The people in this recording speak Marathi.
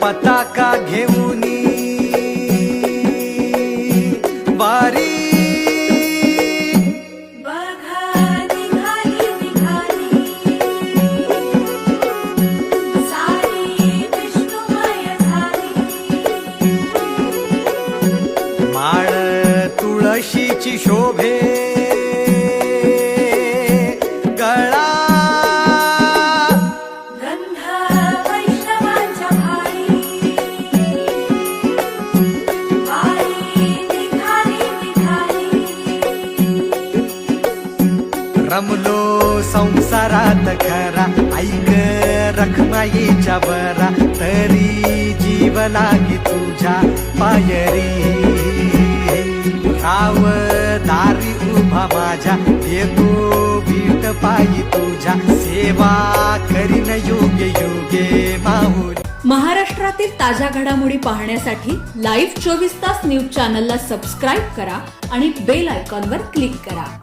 पताका घेऊनी झाली. माळ तुळशीची शोभे. रमलो संसारात खरा. ऐक रखमाईच्या बरा तरी जीव लागी तुझ्या पायरी. राव दारी उभा माझ्या. येतो बीट पायी तुझ्या. सेवा करीन योग्य योगे माहुरी महाराष्ट्रातील ताज्या घडामोडी पाहण्यासाठी लाईव्ह चोवीस तास न्यूज चॅनलला सबस्क्राईब करा आणि बेल आयकॉनवर क्लिक करा.